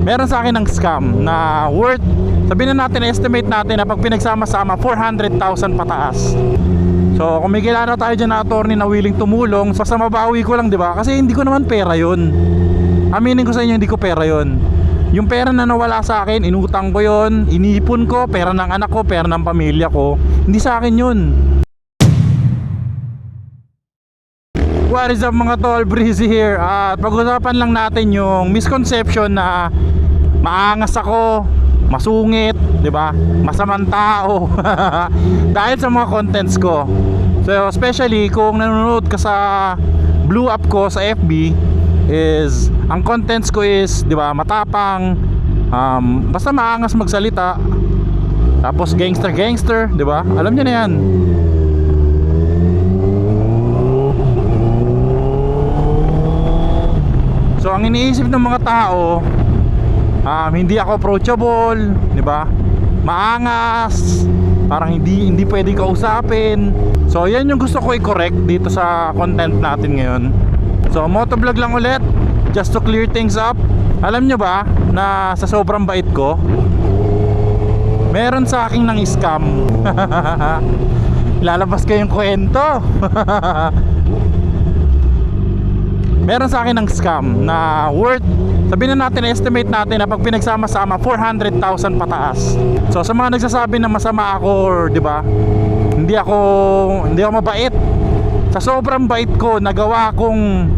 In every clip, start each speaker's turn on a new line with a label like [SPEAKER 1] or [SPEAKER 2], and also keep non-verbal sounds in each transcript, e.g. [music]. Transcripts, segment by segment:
[SPEAKER 1] meron sa akin ng scam na worth sabihin na natin estimate natin na pag pinagsama-sama 400,000 pataas. So kung may kilala tayo dyan na attorney na willing tumulong basta mabawi ko lang di ba? Kasi hindi ko naman pera yon aminin ko sa inyo hindi ko pera yon yung pera na nawala sa akin inutang ko yon inipon ko pera ng anak ko pera ng pamilya ko hindi sa akin yun. What is up mga tol, Breezy here? At pag-usapan lang natin yung misconception na Maangas ako, masungit, 'di ba? Masamang tao. [laughs] Dahil sa mga contents ko. So especially kung nanonood ka sa blue up ko sa FB Is, ang contents ko is, 'di ba, matapang um, Basta maangas magsalita. Tapos gangster gangster, 'di ba? Alam niyo na 'yan. So ang iniisip ng mga tao um, hindi ako approachable, 'di ba? Maangas, parang hindi hindi pwedeng kausapin. So 'yan yung gusto ko i-correct dito sa content natin ngayon. So motovlog lang ulit just to clear things up. Alam nyo ba na sa sobrang bait ko, meron sa akin ng scam. [laughs] Lalabas ko yung kwento. [laughs] meron sa akin ng scam na worth sabihin na natin estimate natin na pag pinagsama-sama 400,000 pataas. So sa mga nagsasabi na masama ako or 'di ba? Hindi ako hindi ako mabait. Sa sobrang bait ko, nagawa kong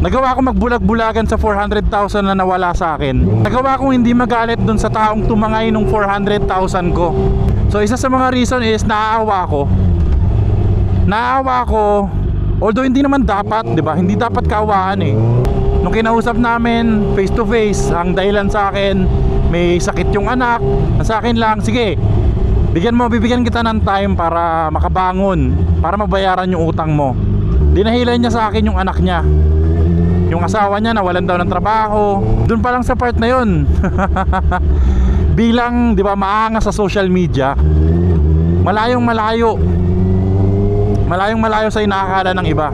[SPEAKER 1] nagawa ko magbulag-bulagan sa 400,000 na nawala sa akin. Nagawa kong hindi magalit dun sa taong tumangay nung 400,000 ko. So isa sa mga reason is naaawa ko. Naaawa ko Although hindi naman dapat, 'di ba? Hindi dapat kaawaan eh. Nung kinausap namin face to face, ang dahilan sa akin may sakit yung anak. Sa akin lang, sige. Bigyan mo, bibigyan kita ng time para makabangon, para mabayaran yung utang mo. Dinahilan niya sa akin yung anak niya. Yung asawa niya nawalan daw ng trabaho. Doon pa lang sa part na 'yon. [laughs] Bilang, 'di ba, maangas sa social media. Malayong malayo malayong malayo sa inaakala ng iba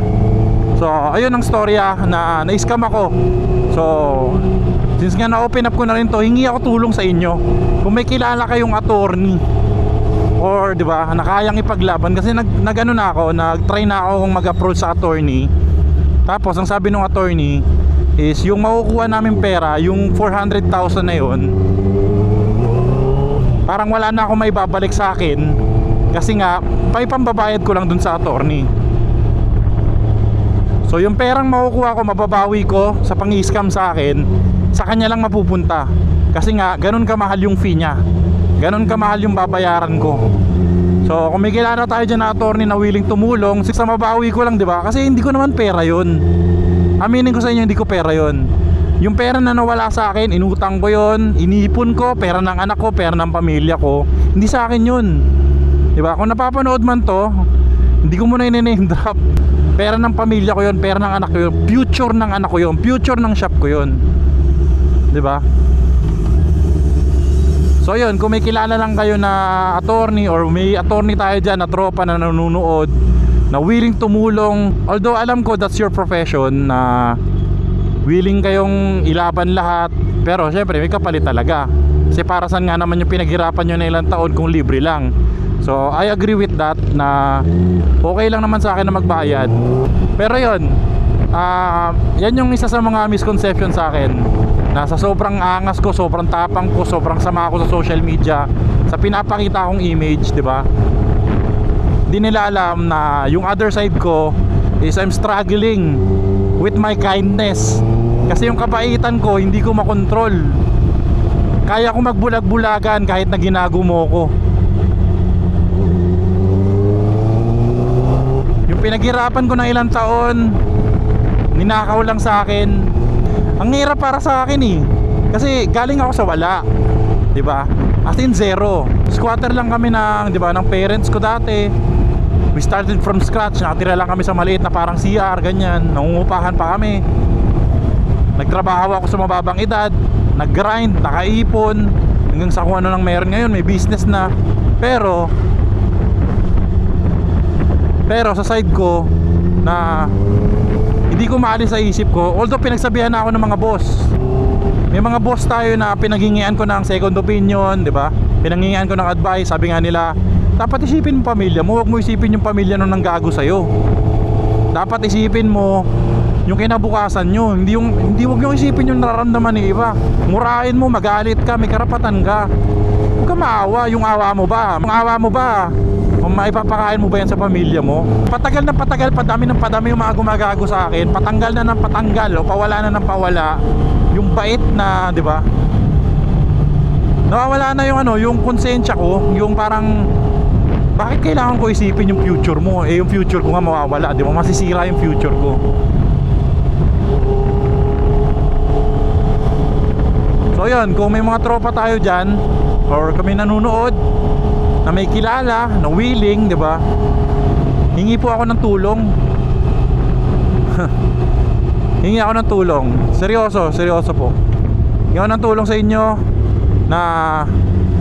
[SPEAKER 1] so ayun ang storya na na-scam ako. So since nga na-open up ko na rin to hingi ako tulong sa inyo. Kung may kilala kayong attorney. Or di ba nakayang ipaglaban. Kasi nag, nag ano na ako nag-try na ako mag-approach sa attorney. Tapos ang sabi ng attorney is yung makukuha namin pera yung 400,000 na yun parang wala na ako may babalik sa akin. Kasi nga may pambabayad ko lang dun sa attorney so yung perang makukuha ko mababawi ko sa pang-scam sa akin sa kanya lang mapupunta. Kasi nga ganun kamahal yung fee niya. Ganun kamahal yung babayaran ko. So kung may kilala tayo dyan na attorney na willing tumulong sa mabawi ko lang di ba? Kasi hindi ko naman pera yon aminin ko sa inyo hindi ko pera yon yung pera na nawala sa akin inutang ko yon inipon ko pera ng anak ko pera ng pamilya ko hindi sa akin yun. Diba? Kung napapanood man to, hindi ko muna i-name drop. Pera ng pamilya ko 'yon, pera ng anak ko 'yon, future ng anak ko 'yon, future ng shop ko 'yon. 'Di ba? So 'yun, kung may kilala lang kayo na attorney or may attorney tayo diyan na tropa na nanonood na willing tumulong, although alam ko that's your profession na willing kayong ilaban lahat, pero syempre may kapalit talaga. Kasi para saan nga naman yung pinaghirapan nyo na ilang taon kung libre lang. So I agree with that na okay lang naman sa akin na magbayad. Pero yon, ah yan yung isa sa mga misconception sa akin. Na sa sobrang angas ko, sobrang tapang ko, sobrang sama ako sa social media, sa pinapakita kong image, 'di ba? Di nila alam na yung other side ko is I'm struggling with my kindness. Kasi yung kabaitan ko hindi ko makontrol. Kaya ko magbulag-bulagan kahit na ginagumo ko. Yung pinaghirapan ko ng ilang taon, ninakaw lang sa akin. Ang hirap para sa akin eh. Kasi galing ako sa wala. 'Di ba? As in zero. Squatter lang kami ng, 'di ba, ng parents ko dati. We started from scratch. Nakatira lang kami sa maliit na parang CR, ganyan. Nangungupahan pa kami. Nagtrabaho ako sa mababang edad. Nag-grind, nakaipon. Hanggang sa kung ano nang meron ngayon, may business na. Pero, pero sa side ko na hindi ko maalis sa isip ko although pinagsabihan na ako ng mga boss may mga boss tayo na pinaghingian ko ng second opinion, di ba? Pinanghingian ko ng advice, sabi nga nila, dapat isipin mo pamilya mo, huwag mo isipin yung pamilya nung nanggago sa'yo. Dapat isipin mo yung kinabukasan nyo, hindi yung hindi wag yung isipin yung nararamdaman ni iba. Murahin mo, magalit ka, may karapatan ka. Huwag ka maawa, yung awa mo ba? Yung awa mo ba? Maipapakain mo ba yan sa pamilya mo? Patagal na patagal, padami ng padami yung mga gumagago sa akin. Patanggal na ng patanggal o pawala na ng pawala. Yung bait na, di ba? Nawawala na yung ano, yung konsensya ko, yung parang bakit kailangan ko isipin yung future mo? Eh yung future ko nga mawawala, di ba? Masisira yung future ko. So yun, kung may mga tropa tayo dyan or kami nanonood na may kilala, na willing, di ba? Hingi po ako ng tulong. [laughs] Hingi ako ng tulong. Seryoso, seryoso po. Hingi ako ng tulong sa inyo na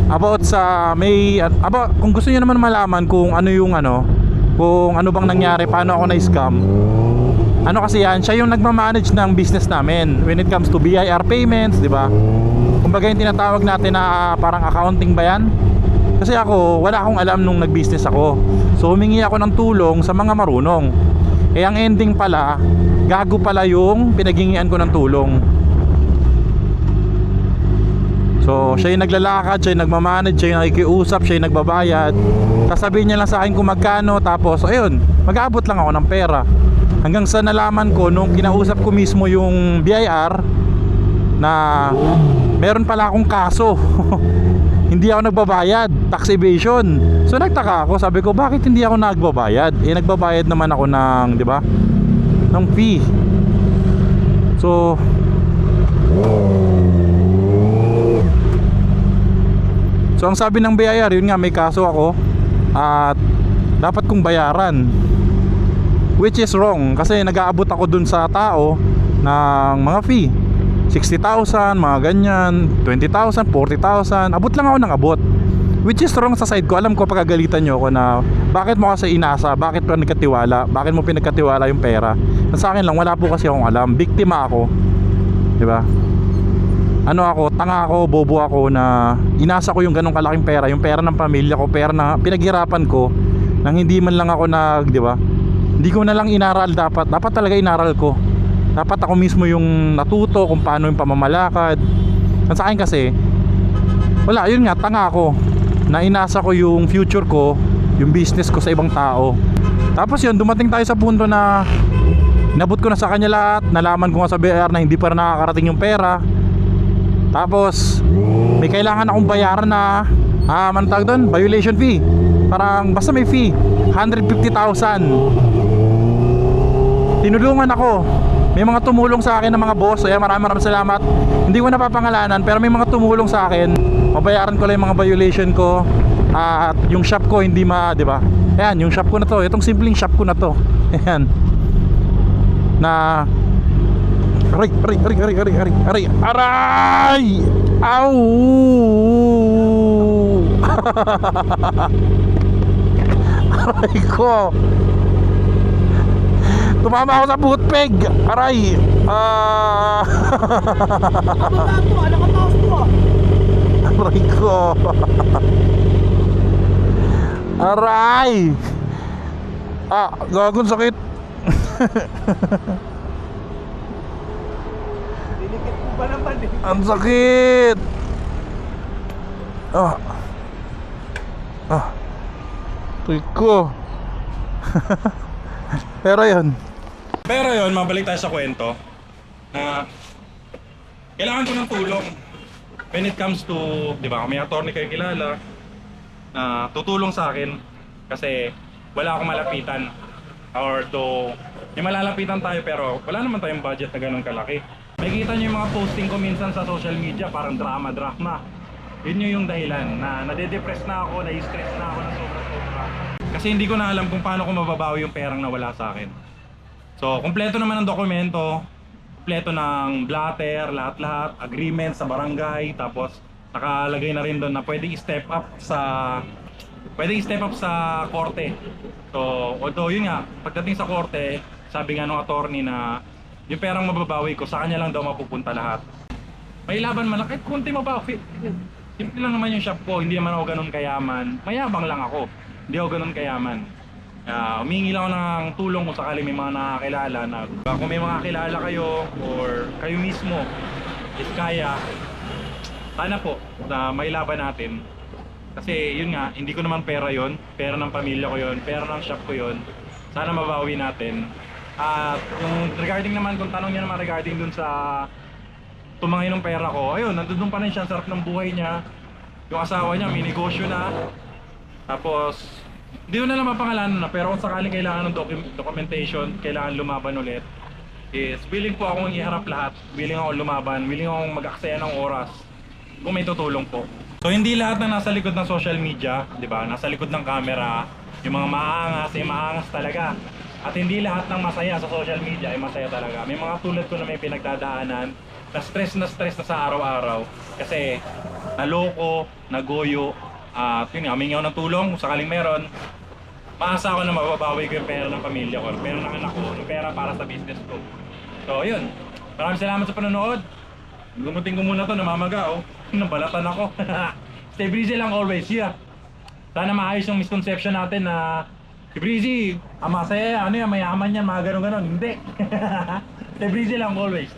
[SPEAKER 1] about sa may about kung gusto niyo naman malaman kung ano yung ano, kung ano bang nangyari, paano ako na-scam. Ano kasi yan, siya yung nagmamanage ng business namin when it comes to BIR payments, di ba? Kumbaga yung tinatawag natin na parang accounting ba yan? Kasi ako, wala akong alam nung nag-business ako. So humingi ako ng tulong sa mga marunong. Eh ang ending pala, gago pala yung pinaghingian ko ng tulong. So, siya yung naglalakad, siya yung nagmamanage, siya yung nakikiusap, siya yung nagbabayad. Sasabihin niya lang sa akin kung magkano, tapos, ayun, mag-aabot lang ako ng pera. Hanggang sa nalaman ko, nung kinausap ko mismo yung BIR, na meron pala akong kaso. [laughs] hindi ako nagbabayad, tax evasion. So nagtaka ako, sabi ko, bakit hindi ako nagbabayad? Eh nagbabayad naman ako ng, 'di ba? ng fee. So So ang sabi ng BIR, yun nga may kaso ako at dapat kong bayaran. Which is wrong kasi nag-aabot ako dun sa tao ng mga fee. 60,000, mga ganyan, 20,000, 40,000. Abot lang ako ng abot. Which is wrong sa side ko. Alam ko pagkagalitan nyo ako na bakit mo kasi inasa, bakit pa nagkatiwala, bakit mo pinagkatiwala yung pera. Sa akin lang, wala po kasi akong alam. Biktima ako. 'Di ba? ano ako, tanga ako, bobo ako na inasa ko yung ganong kalaking pera, yung pera ng pamilya ko, pera na pinaghirapan ko nang hindi man lang ako nag, di ba? Hindi ko na lang inaral dapat. Dapat talaga inaral ko. Dapat ako mismo yung natuto kung paano yung pamamalakad. At sa akin kasi, wala, yun nga, tanga ako. Na inasa ko yung future ko, yung business ko sa ibang tao. Tapos yun, dumating tayo sa punto na Inabot ko na sa kanya lahat Nalaman ko nga sa BR na hindi pa nakakarating yung pera tapos may kailangan akong bayaran na ah, ano tawag doon? Violation fee. Parang basta may fee, 150,000. Tinulungan ako. May mga tumulong sa akin ng mga boss. Kaya maraming maraming salamat. Hindi ko napapangalanan pero may mga tumulong sa akin. Mabayaran ko lang yung mga violation ko. At yung shop ko hindi ma, 'di ba? Ayan, yung shop ko na to. Itong simpleng shop ko na to. [laughs] Ayan. Na Aray, aray, aray, aray, aray, aray, aray, aray! Au! [laughs] aray ko! Tumama ako sa bootpeg! Aray! Ah!
[SPEAKER 2] Ababa po, ano ka taas po?
[SPEAKER 1] aray ko! aray! Ah, gagon sakit!
[SPEAKER 2] Dinikit po ba naman eh?
[SPEAKER 1] Ang sakit! Ah. Ah. Tuloy ko. [laughs] Pero yun. Pero yun, mabalik tayo sa kwento. Na kailangan ko ng tulong. When it comes to, di ba, may attorney kayo kilala na tutulong sa akin kasi wala akong malapitan or to may malalapitan tayo pero wala naman tayong budget na ganun kalaki. Nakikita nyo yung mga posting ko minsan sa social media, parang drama-drama. Yun yung, dahilan na nade-depress na ako, na-stress na ako ng sobra-sobra. Kasi hindi ko na alam kung paano ko mababawi yung perang nawala sa akin. So, kumpleto naman ang dokumento, kumpleto ng blatter, lahat-lahat, agreement sa barangay, tapos nakalagay na rin doon na pwedeng step up sa pwedeng step up sa korte. So, although yun nga, pagdating sa korte, sabi nga nung attorney na yung perang mababawi ko, sa kanya lang daw mapupunta lahat. May laban man kahit kunti fi- simple lang naman yung shop ko, hindi naman ako ganun kayaman. Mayabang lang ako, hindi ako ganun kayaman. Uh, umingi lang ako ng tulong kung sakali may mga nakakilala na kung may mga kilala kayo or kayo mismo is kaya sana po na may laban natin. Kasi yun nga hindi ko naman pera yon pera ng pamilya ko yon pera ng shop ko yon sana mabawi natin. At yung regarding naman kung tanong niya naman regarding dun sa tumangay ng pera ko ayun nandun pa rin siya sarap ng buhay niya. Yung asawa niya may negosyo na. Tapos hindi ko na lang mapangalanan na pero kung sakaling kailangan ng docu- documentation kailangan lumaban ulit is willing po akong iharap lahat. Willing ako lumaban. Willing akong mag-aksaya ng oras kung may tutulong po. So hindi lahat na nasa likod ng social media di ba? Nasa likod ng camera yung mga maangas ay maangas talaga. At hindi lahat ng masaya sa social media ay masaya talaga. May mga tulad ko na may pinagdadaanan na stress na stress na sa araw-araw. Kasi naloko nagoyo at yun nga humingi ako ng tulong kung sakaling meron maasa ako na mababawi ko yung pera ng pamilya ko, pera ng anak ko, yung pera para sa business ko. So, yun. Maraming salamat sa panonood. Gumutin ko muna to, namamaga, oh. [laughs] Nabalatan ako. [laughs] Stay breezy lang always, yeah. Sana maayos yung misconception natin na si Breezy, ah, masaya, ano yan, mayaman yan, mga ganun-ganon. Hindi. [laughs] Stay breezy lang always.